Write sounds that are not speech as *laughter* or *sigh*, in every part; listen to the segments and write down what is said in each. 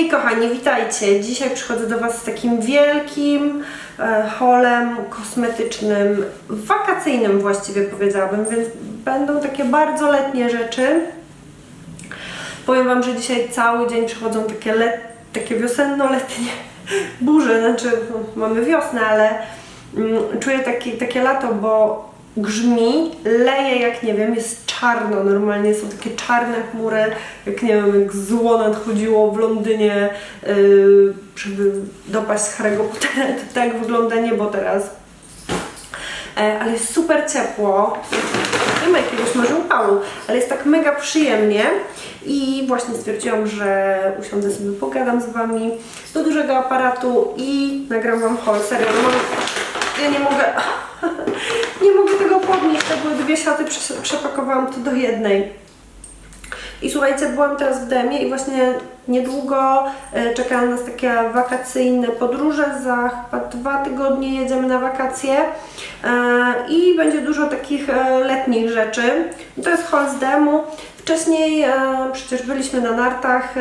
Hej kochani, witajcie. Dzisiaj przychodzę do Was z takim wielkim e, holem kosmetycznym, wakacyjnym właściwie powiedziałabym, więc będą takie bardzo letnie rzeczy. Powiem Wam, że dzisiaj cały dzień przychodzą takie, let, takie wiosenno-letnie *laughs* burze, znaczy no, mamy wiosnę, ale mm, czuję taki, takie lato, bo grzmi, leje jak nie wiem, jest czarno normalnie, są takie czarne chmury, jak nie wiem, jak zło nadchodziło w Londynie, yy, żeby dopaść Harry'ego Pottera, to tak wygląda niebo teraz. E, ale jest super ciepło. Nie ma jakiegoś może upału, ale jest tak mega przyjemnie i właśnie stwierdziłam, że usiądę sobie, pogadam z Wami do dużego aparatu i nagram Wam haul. Serio, no ja nie mogę, *laughs* nie mogę podnieść, to były dwie prze- przepakowałam to do jednej. I słuchajcie, byłam teraz w Demie i właśnie niedługo e, czekają nas takie wakacyjne podróże. Za chyba dwa tygodnie jedziemy na wakacje e, i będzie dużo takich e, letnich rzeczy. To jest haul z Demu. Wcześniej przecież byliśmy na nartach.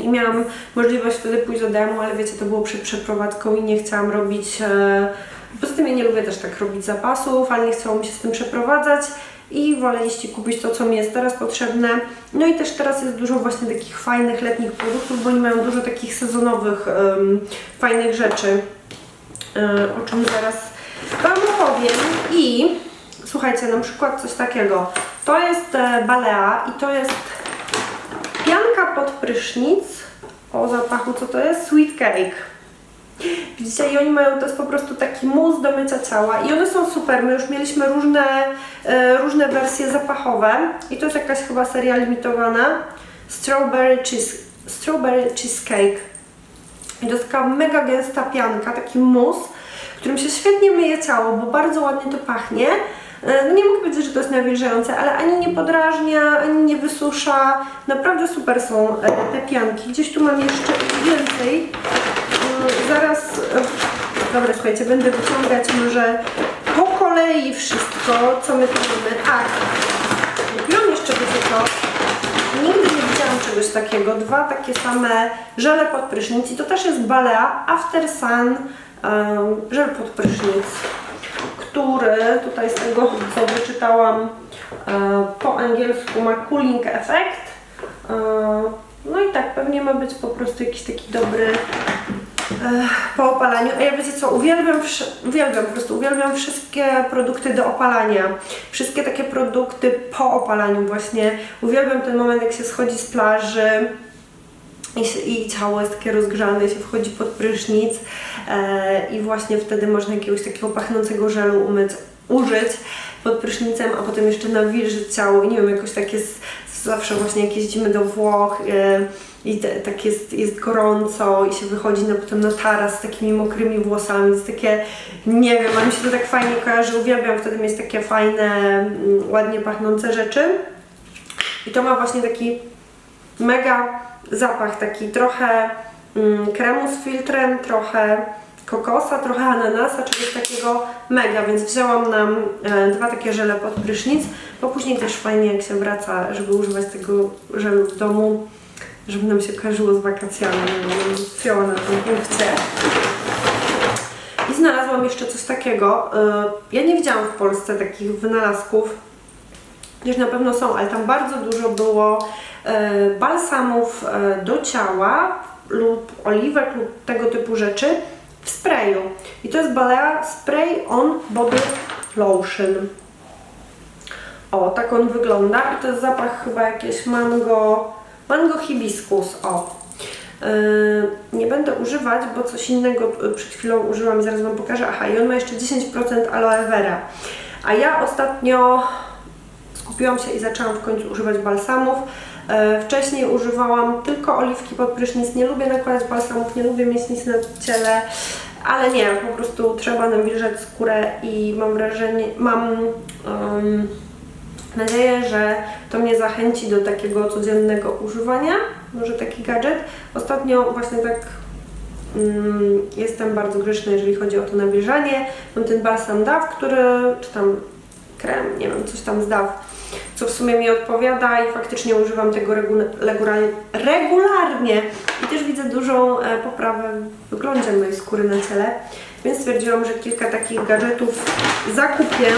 I miałam możliwość wtedy pójść do domu, ale wiecie, to było przed przeprowadzką i nie chciałam robić. Poza tym ja nie lubię też tak robić zapasów, ale nie chciało mi się z tym przeprowadzać i wolę iść i kupić to, co mi jest teraz potrzebne. No i też teraz jest dużo właśnie takich fajnych letnich produktów, bo oni mają dużo takich sezonowych, em, fajnych rzeczy, e, o czym zaraz Wam opowiem. I słuchajcie, na przykład coś takiego. To jest e, balea i to jest Pianka pod prysznic. O zapachu, co to jest? Sweet cake. I oni mają, to jest po prostu taki mus do mycia ciała i one są super, my już mieliśmy różne, e, różne wersje zapachowe i to jest jakaś chyba seria limitowana Strawberry, cheese, strawberry Cheesecake i to jest taka mega gęsta pianka, taki mus, którym się świetnie myje ciało, bo bardzo ładnie to pachnie. E, No nie mogę powiedzieć, że to jest nawilżające, ale ani nie podrażnia, ani nie wysusza. Naprawdę super są e, te pianki. Gdzieś tu mam jeszcze więcej. Zaraz, e, dobra słuchajcie, będę wyciągać może po kolei wszystko, co my tu mamy. Tak, kupiłam jeszcze co, Nigdy nie widziałam czegoś takiego. Dwa takie same żele pod prysznic i to też jest Balea After Sun um, żel pod prysznic, który tutaj z tego co wyczytałam e, po angielsku ma cooling effect. E, no i tak, pewnie ma być po prostu jakiś taki dobry po opalaniu. A ja wiecie co, uwielbiam, uwielbiam po prostu, uwielbiam wszystkie produkty do opalania. Wszystkie takie produkty po opalaniu właśnie. Uwielbiam ten moment, jak się schodzi z plaży i, i ciało jest takie rozgrzane, się wchodzi pod prysznic e, i właśnie wtedy można jakiegoś takiego pachnącego żelu umyć, użyć pod prysznicem, a potem jeszcze nawilżyć ciało i nie wiem, jakoś tak jest zawsze właśnie jak jeździmy do Włoch e, i te, tak jest, jest gorąco i się wychodzi na, potem na taras z takimi mokrymi włosami, jest takie, nie wiem, a mi się to tak fajnie kojarzy, uwielbiam wtedy mieć takie fajne, mm, ładnie pachnące rzeczy. I to ma właśnie taki mega zapach, taki trochę mm, kremu z filtrem, trochę kokosa, trochę ananasa, czegoś takiego mega, więc wzięłam nam e, dwa takie żele pod prysznic, bo później też fajnie jak się wraca, żeby używać tego żelu w domu, żeby nam się kojarzyło z wakacjami, wiem, wzięła na tym punkcie. I znalazłam jeszcze coś takiego, e, ja nie widziałam w Polsce takich wynalazków, Gdzieś na pewno są, ale tam bardzo dużo było e, balsamów e, do ciała lub oliwek lub tego typu rzeczy w sprayu. I to jest Balea Spray On Body Lotion. O, tak on wygląda i to jest zapach chyba jakieś mango, mango hibiscus, o. Yy, nie będę używać, bo coś innego y, przed chwilą użyłam i zaraz Wam pokażę. Aha, i on ma jeszcze 10% aloe vera. A ja ostatnio skupiłam się i zaczęłam w końcu używać balsamów. E, Wcześniej używałam tylko oliwki pod prysznic. Nie lubię nakładać balsamów, nie lubię mieć nic na ciele, ale nie, po prostu trzeba nawilżać skórę i mam wrażenie, mam em, nadzieję, że to mnie zachęci do takiego codziennego używania. Może taki gadżet. Ostatnio właśnie tak Mm, jestem bardzo grzeczna, jeżeli chodzi o to nawilżanie. Mam ten balsam DAW, który, czy tam krem, nie wiem, coś tam z DAW, co w sumie mi odpowiada i faktycznie używam tego regu- regularnie, i też widzę dużą e, poprawę w wyglądzie mojej skóry na ciele, więc stwierdziłam, że kilka takich gadżetów zakupię.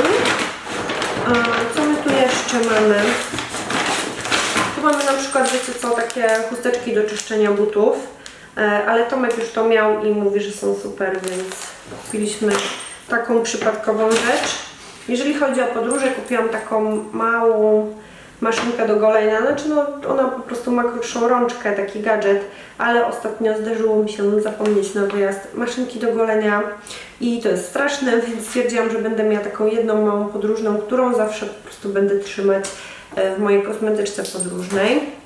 Co my tu jeszcze mamy? Przykład, wiecie co, takie chusteczki do czyszczenia butów, e, ale Tomek już to miał i mówi, że są super, więc kupiliśmy taką przypadkową rzecz. Jeżeli chodzi o podróże, kupiłam taką małą maszynkę do golenia, znaczy no, ona po prostu ma krótszą rączkę, taki gadżet, ale ostatnio zdarzyło mi się zapomnieć na wyjazd maszynki do golenia i to jest straszne, *laughs* więc stwierdziłam, że będę miała taką jedną małą podróżną, którą zawsze po prostu będę trzymać e, w mojej kosmetyczce podróżnej.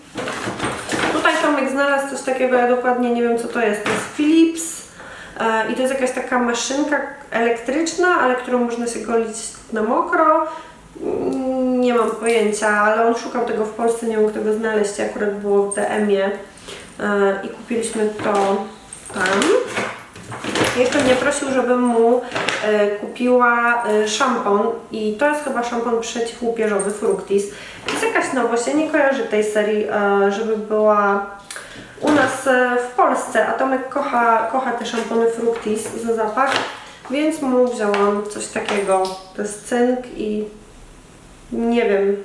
Tutaj Tomek znalazł coś takiego, ja dokładnie nie wiem co to jest, to jest Philips e, i to jest jakaś taka maszynka elektryczna, ale którą można się golić na mokro. Mm, Nie mam pojęcia, ale on szukał tego w Polsce, nie mógł tego znaleźć, akurat było w DM-ie e, i kupiliśmy to tam. Jeszcze mnie prosił, żebym mu e, kupiła e, szampon i to jest chyba szampon przeciwłupieżowy Fructis. Jest jakaś nowość, ja nie kojarzę tej serii, e, żeby była u nas e, w Polsce, a Tomek kocha, kocha te szampony Fructis za zapach, więc mu wzięłam coś takiego. To jest cynk i nie wiem,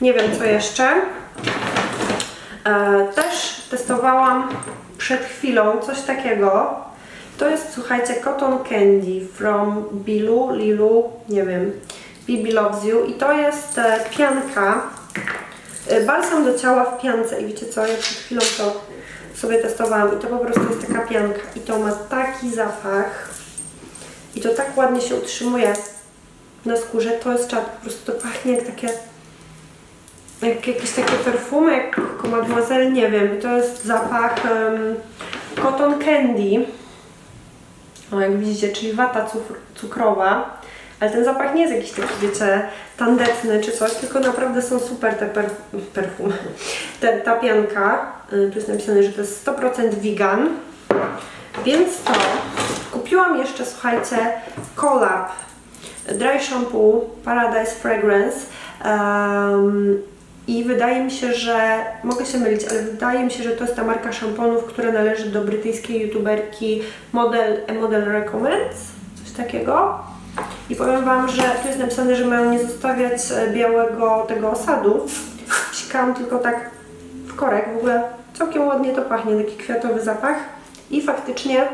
nie wiem co jeszcze. E, też testowałam przed chwilą coś takiego. To jest, słuchajcie, Cotton Candy from Bilu, Lilu, nie wiem, Bibi Loves You. I to jest e, pianka, e, balsam do ciała w piance. I wiecie co, ja przed chwilą to sobie testowałam i to po prostu jest taka pianka. I to ma taki zapach. I to tak ładnie się utrzymuje na skórze, to jest czad, po prostu to pachnie jak takie jak jakieś takie perfumy, jak Mademoiselle, nie wiem, to jest zapach em, cotton candy, o jak widzicie, czyli wata cukr cukrowa, ale ten zapach nie jest jakiś taki, wiecie, tandetny czy coś, tylko naprawdę są super te per perfumy, te, ta pianka, y, tu jest napisane, że to jest 100% vegan, więc to kupiłam jeszcze, słuchajcie, Collab Dry Shampoo Paradise Fragrance um, i wydaje mi się, że mogę się mylić, ale wydaje mi się, że to jest ta marka szamponów, która należy do brytyjskiej youtuberki Model, Model Recommends, coś takiego. I powiem Wam, że tu jest napisane, że mają nie zostawiać e, białego tego osadu. Sikałam tylko tak w korek, w ogóle całkiem ładnie to pachnie, taki kwiatowy zapach. I faktycznie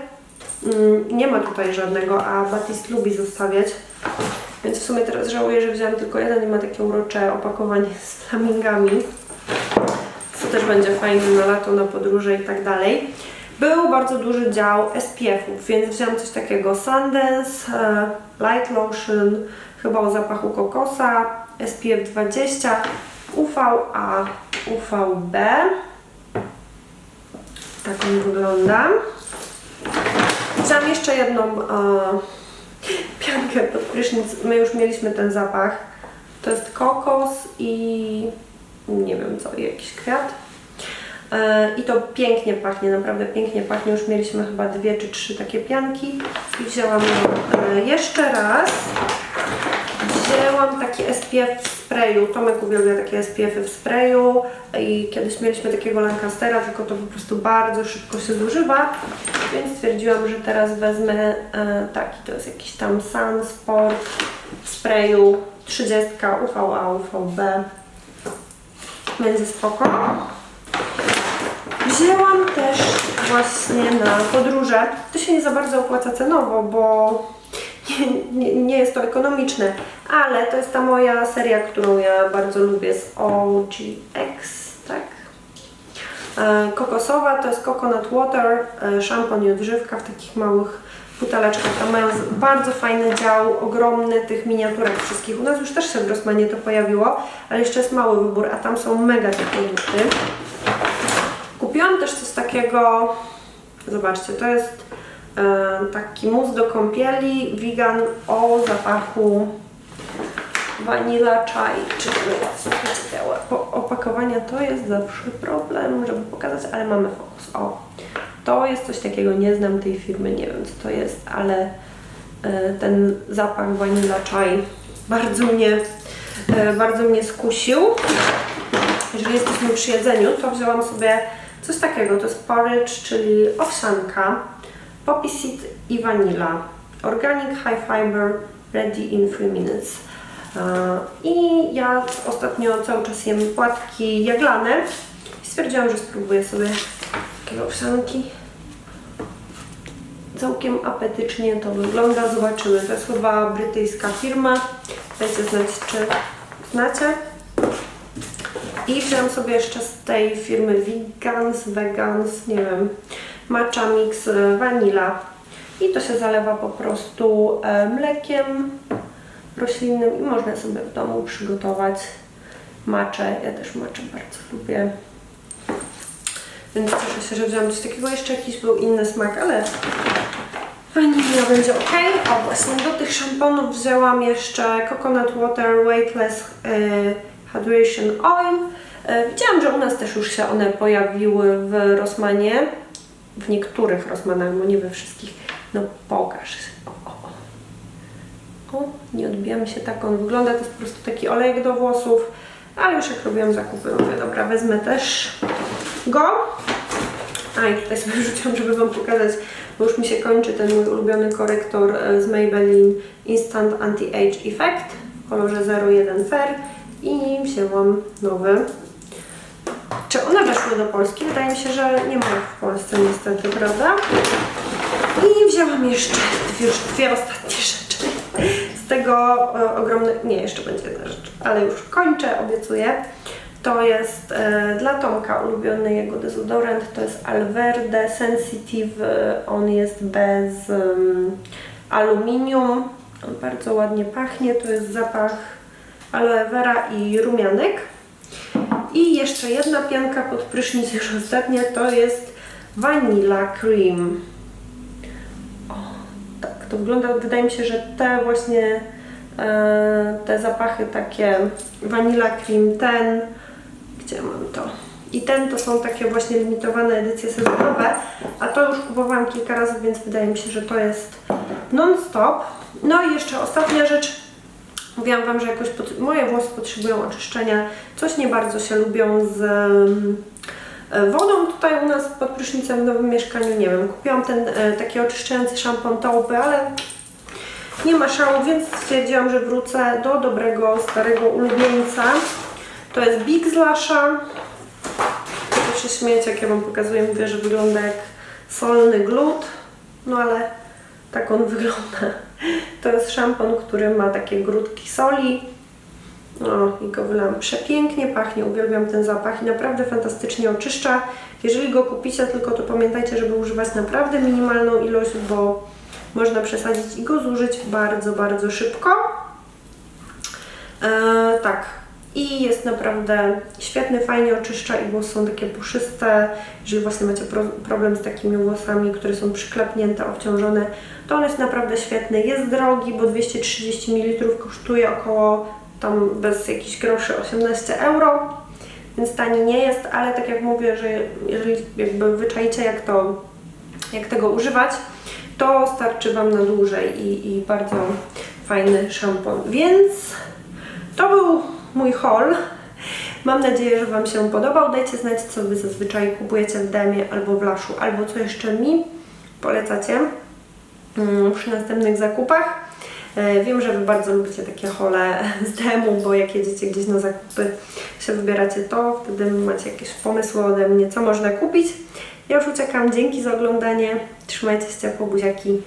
nie ma tutaj żadnego, a Batiste lubi zostawiać. Więc w sumie teraz żałuję, że wziąłam tylko jeden i ma takie urocze opakowanie z flamingami. Co też będzie fajne na lato, na podróże i tak dalej. Był bardzo duży dział SPF-ów, więc wziąłam coś takiego Sundance, e, Light Lotion, chyba o zapachu kokosa, SPF 20, UVA, UVB. Tak on wygląda. Wziąłam jeszcze jedną e, piankę pod prysznic. My już mieliśmy ten zapach. To jest kokos i nie wiem co, jakiś kwiat. E, I to pięknie pachnie, naprawdę pięknie pachnie. Już mieliśmy chyba dwie czy trzy takie pianki. I wzięłam e, jeszcze raz. Wzięłam taki SPF w sprayu. Tomek uwielbia takie SPF-y w sprayu i kiedyś mieliśmy takiego Lancastera, tylko to po prostu bardzo szybko się zużywa, więc stwierdziłam, że teraz wezmę e, taki, to jest jakiś tam Sun Sport w sprayu 30 UVA, UVB. Będzie spoko. Wzięłam też właśnie na podróże. To się nie za bardzo opłaca cenowo, bo nie, nie, jest to ekonomiczne, ale to jest ta moja seria, którą ja bardzo lubię z OGX, tak? E, kokosowa to jest Coconut Water, e, szampon i odżywka w takich małych buteleczkach. Tam mają bardzo fajny dział, ogromny tych miniaturek wszystkich. U nas już też się w Grossmanie to pojawiło, ale jeszcze jest mały wybór, a tam są mega te produkty. Kupiłam też coś takiego, zobaczcie, to jest taki mus do kąpieli vegan o zapachu vanilla chai, czy opakowania, to jest zawsze problem, żeby pokazać, ale mamy fokus, o. To jest coś takiego, nie znam tej firmy, nie wiem co to jest, ale e, ten zapach vanilla chai bardzo mnie e, bardzo mnie skusił. Jeżeli jesteśmy przy jedzeniu, to wzięłam sobie coś takiego. To jest porridge, czyli owsianka, poppy seed i vanilla. Organic, high fiber, ready in 3 minutes. E, I ja ostatnio cały czas jem płatki jaglane stwierdziłam, że spróbuję sobie takiego owsianki. Całkiem apetycznie to wygląda. Zobaczymy. To jest chyba brytyjska firma. Dajcie znać, czy znacie. I wziąłem sobie jeszcze z tej firmy Vegans, Vegans, nie wiem, matcha mix e, vanilla. I to się zalewa po prostu e, mlekiem roślinnym i można sobie w domu przygotować maczę. Ja też maczę bardzo lubię. Więc cieszę się, że wziąłem coś takiego. Jeszcze jakiś był inny smak, ale Vanilla będzie ok. O, właśnie do tych szamponów wzięłam jeszcze Coconut Water Weightless e, Hydration Oil. E, widziałam, że u nas też już się one pojawiły w Rossmanie. W niektórych Rossmanach, bo nie we wszystkich. No pokaż. O, o, o. nie odbijamy się tak on wygląda. To jest po prostu taki olejek do włosów. Ale już jak robiłam zakupy, mówię, dobra, wezmę też go. A i tutaj sobie *laughs* rzuciłam, żeby Wam pokazać, bo już mi się kończy ten mój ulubiony korektor e, z Maybelline Instant Anti-Age Effect w kolorze 01 Fair i wzięłam nowy. Czy one weszły do Polski? Wydaje mi się, że nie ma ich w Polsce niestety, prawda? I wzięłam jeszcze dwie, dwie ostatnie rzeczy. Z tego e, ogromnego, nie, jeszcze będzie jedna rzecz, ale już kończę, obiecuję. To jest e, dla Tomka ulubiony jego dezodorant, to jest Alverde Sensitive, on jest bez em, aluminium, on bardzo ładnie pachnie, to jest zapach aloe vera i rumianek. I jeszcze jedna pianka pod prysznic, już ostatnia, to jest Vanilla Cream. O, tak to wygląda. Wydaje mi się, że te właśnie e, te zapachy takie Vanilla Cream, ten, gdzie mam to? I ten to są takie właśnie limitowane edycje sezonowe, a to już kupowałam kilka razy, więc wydaje mi się, że to jest non-stop. No i jeszcze ostatnia rzecz, Mówiłam Wam, że jakoś pot- moje włosy potrzebują oczyszczenia. Coś nie bardzo się lubią z e, wodą tutaj u nas pod prysznicem w nowym mieszkaniu. Nie wiem, kupiłam ten e, taki oczyszczający szampon taupy, ale nie ma szału, więc stwierdziłam, że wrócę do dobrego, starego ulubieńca. To jest Big z Lasha. To się śmiejecie, jak ja Wam pokazuję, mówię, że wygląda jak solny glut. No ale tak on wygląda. To jest szampon, który ma takie grudki soli. No i go wylałam przepięknie, pachnie, uwielbiam ten zapach i naprawdę fantastycznie oczyszcza. Jeżeli go kupicie, tylko to pamiętajcie, żeby używać naprawdę minimalną ilość, bo można przesadzić i go zużyć bardzo, bardzo szybko. E, tak. I jest naprawdę świetny, fajnie oczyszcza i włosy są takie puszyste. Jeżeli właśnie macie pro, problem z takimi włosami, które są przyklepnięte, obciążone, to on jest naprawdę świetny. Jest drogi, bo 230 ml kosztuje około tam bez jakichś groszy 18 euro, więc tani nie jest, ale tak jak mówię, że jeżeli jakby wyczaicie jak to, jak tego używać, to starczy Wam na dłużej i, i bardzo fajny szampon. Więc mój haul. Mam nadzieję, że Wam się podobał. Dajcie znać, co Wy zazwyczaj kupujecie w Demie albo w Laszu, albo co jeszcze mi polecacie mm, przy następnych zakupach. E, Wiem, że Wy bardzo lubicie takie hole *laughs* z Demu, bo jak jedziecie gdzieś na zakupy, się wybieracie to, wtedy macie jakieś pomysły ode mnie, co można kupić. Ja już uciekam. Dzięki za oglądanie. Trzymajcie się ciepło, buziaki.